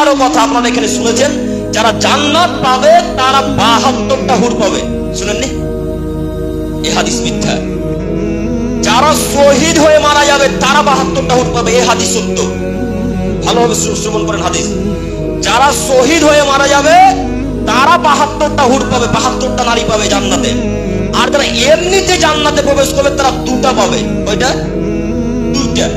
আরও কথা আপনারা এখানে শুনেছেন। যারা জান্নাত পাবে, তারা বাহাত্তরটা হুর পাবে। শুনেননি? এ হাদিস মিথ্যা। যারা শহীদ হয়ে মারা যাবে, তারা বাহাত্তরটা হুর পাবে। এ হাদিস সত্য। ভালোভাবে শ্রবণ করেন হাদিস। যারা শহীদ হয়ে মারা যাবে, তারা বাহাত্তরটা হুর পাবে। বাহাত্তরটা নারী পাবে জান্নাতে। আর যারা এমনিতে জান্নাতে প্রবেশ করবে, তারা দুটা পাবে। ওইটা দুইটা।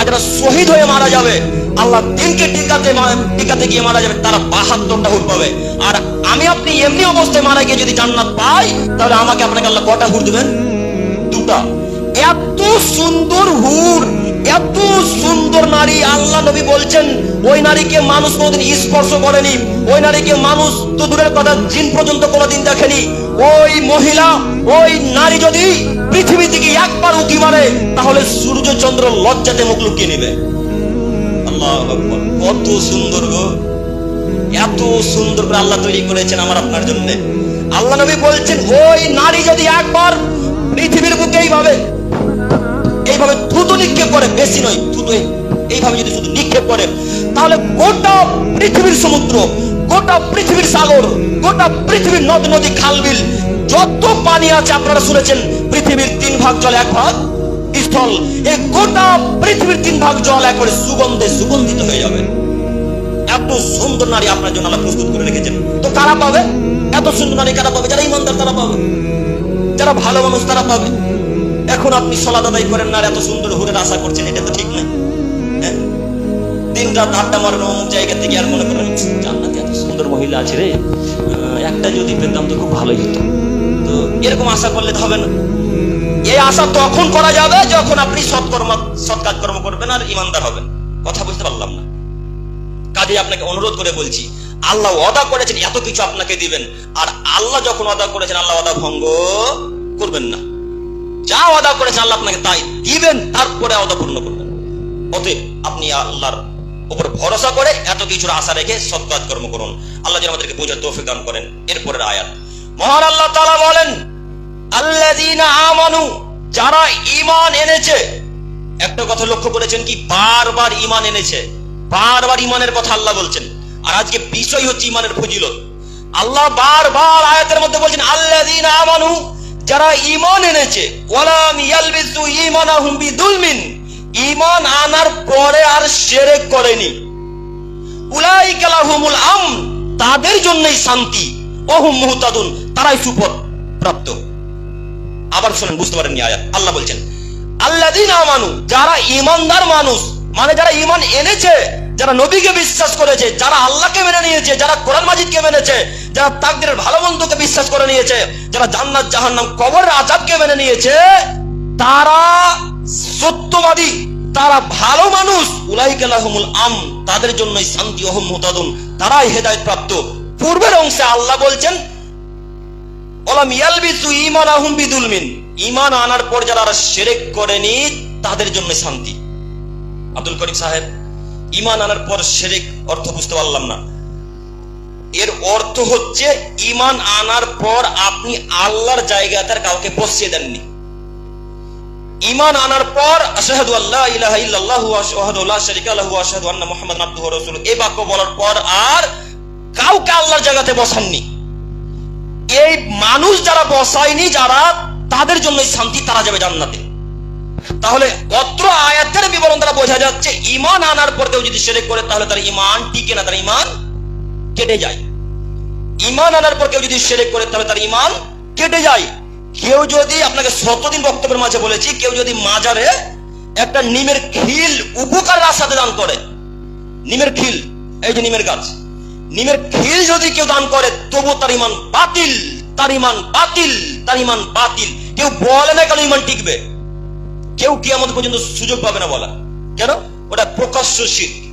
আর যারা শহীদ হয়ে মারা যাবে আল্লাহ দিনকে টিকাতে টিকাতে গিয়ে মারা যাবে, তারা বাহাত্তরটা হুর পাবে। আর আমি আপনি এমনি অবস্থায় মারা গিয়ে যদি জান্নাত পাই, তাহলে আমাকে আপনাকে আল্লাহ কটা হুর দেবেন? দুটা। এত সুন্দর হুর, এত সুন্দর নারী, আল্লাহ নবী বলছেন, ওই নারীকে মানুষ কোনোদিন স্পর্শ করেনি, ওই নারীকে মানুষ তো দূরের কথা, জিন পর্যন্ত কোনোদিন দেখেনি। ওই মহিলা, ওই নারী যদি পৃথিবী থেকে একবার উকি মারে, তাহলে সূর্য চন্দ্র লজ্জাতে মুখ লুকিয়ে নেবে। কত সুন্দর গো। এত সুন্দর করে আল্লাহ তৈরি করেছেন আমার আপনার জন্য। আল্লাহ নবী বলছেন, ওই নারী যদি একবার পৃথিবীর বুকে এইভাবে এইভাবে থুতু নিক্ষেপ করে, বেশি নয়, থুতু এইভাবে যদি শুধু নিক্ষেপ করে, তাহলে গোটা পৃথিবীর সমুদ্র, গোটা পৃথিবীর সাগর, গোটা পৃথিবীর নদ, নদী খালবিল যত পানি আছে আপনারা শুনেছেন, পৃথিবীর তিন ভাগ জল এক ভাগ স্থল এই গোটা পৃথিবীর তিন ভাগ জল একবারে সুগন্ধে সুগন্ধিত হয়ে যাবে। এত সুন্দর নারী আপনার জন্য আল্লাহ প্রস্তুত করে রেখেছেন। তো কারা পাবে? এত সুন্দর নারী কারা পাবে? যারা ইমানদার তারা পাবে। যারা ভালো মানুষ তারা পাবে। এখন আপনি সলাদ আদায় করেন না এত সুন্দর হুরের আশা করছেন, এটা তো ঠিক নয় হ্যাঁ? দিন রাত আড্ডা মারেন, অমুক জায়গা থেকে আর মনে করেন জান্নাতে এত সুন্দর মহিলা আছে রে। একটা যদি পেতাম তো খুব ভালোই হতো। তো এরকম আশা করলে তো হবে না। এই আশা তখন করা যাবে যখন আপনি সৎকর্ম, সৎ কাজকর্ম করবেন আর ইমানদার হবেন। কথা বুঝতে পারলাম না। কাজে আপনাকে অনুরোধ করে বলছি, আল্লাহ ওয়াদা করেছেন, এত কিছু আপনাকে দিবেন। আর আল্লাহ যখন ওয়াদা করেছেন, আল্লাহ ওয়াদা ভঙ্গ করবেন না। যা অদা করেছেন, আল্লাহ আপনাকে তাই দিবেন, তারপরে ওয়াদা পূর্ণ করবেন। অতএব আপনি আল্লাহর উপর ভরসা করে এত কিছুর আশা রেখে সৎ কর্ম করুন। আল্লাহ যেন আমাদেরকে বোঝার তৌফিক দান করেন। এরপরের আয়াত। মহান আল্লাহ তাআলা বলেন আল্লাযীনা আমানু, যারা ঈমান এনেছে। একটা কথা লক্ষ্য করেছেন কি? বারবার ঈমান এনেছে। বারবার ঈমানের কথা আল্লাহ বলছেন। আর আজকে বিষয় হচ্ছে ঈমানের ফজিলত। আল্লাহ বারবার আয়াতের মধ্যে বলছেন, আল্লাযীনা আমানু, যারা ঈমান এনেছে, ওয়ালাম ইয়ালবিসু ঈমানাহুম বিদুলমিন ঈমান আনার পরে আর শিরক করেনি। উলাইকা লাহুমুল আম তাদের জন্যই শান্তি। ওহুম মুহতাদুন, তারাই সুপথ প্রাপ্ত। আবার শুনেন, বুঝতে পারেননি আয়াত। আল্লাহ বলছেন আল্লাদিন আমানু, যারা ইমানদার মানুষ মানে যারা ইমান এনেছে, যারা নবীকে বিশ্বাস করেছে, যারা আল্লাহকে মেনে নিয়েছে, যারা কোরআন মাজিদকে মেনেছে, যারা তাকদিরের ভালো মন্দকে বিশ্বাস করে নিয়েছে, যারা জান্নাত, জাহান্নাম, কবরের আজাবকে মেনে নিয়েছে, তারা সত্যবাদী, তারা ভালো মানুষ। উলাইকালাহুমুল আম তাদের জন্যই শান্তি অহম মুতাদুন, তারাই হেদায়েত প্রাপ্ত। পূর্বের অংশে আল্লাহ বলছেন ওলাম ইয়ালবিসু ঈমানাহুম বিদুলমিন ঈমান আনার পর যারা শিরক করেনি, তাদের জন্য শান্তি। আব্দুল করিম সাহেব, ঈমান আনার পর শিরক অর্থ বুঝতে পারলাম না। এর অর্থ হচ্ছে, ঈমান আনার পর আপনি আল্লাহর জায়গাতে আর কাউকে বসিয়ে দেননি। ঈমান আনার পর আশহাদু আল্লা ইলাহা ইল্লাল্লাহু আশহাদু লা শারিকা লাহু আশহাদু আন্না মুহাম্মাদান আবদুহু ওয়া রাসূলুহু। এই বাক্য বলার পর আর কাউকে আল্লাহর জায়গাতে বসাননি। এই মানুষ যারা বসায়নি, যারা তাদের জন্য শান্তি, তারা যাবে জান্নাতে। তাহলে অত্র আয়াতের বিবরণ দ্বারা বোঝা যাচ্ছে ইমান আনার পর কেউ যদি সেরেক করে, তাহলে তার ইমান টিকে না, তার ইমান কেটে যায়। ইমান আনার পর কেউ যদি সেরেক করে, তাহলে তার ইমান কেটে যায়। কেউ যদি, আপনাকে শতদিন বক্তব্যের মাঝে বলেছি, কেউ যদি মাজারে একটা নিমের খিল উপকার রাস্তাতে দান করে। নিমের খিল, এই যে নিমের গাছ। নিমের খিল যদি কেউ দান করে তবু তার ইমান বাতিল, তার ইমান বাতিল, তার ইমান বাতিল। কেউ বলে না কেন ইমান টিকবে। কেউ কি আমাদের পর্যন্ত সুযোগ পাবে না বলা। কেন? ওটা প্রকাশ্য শীত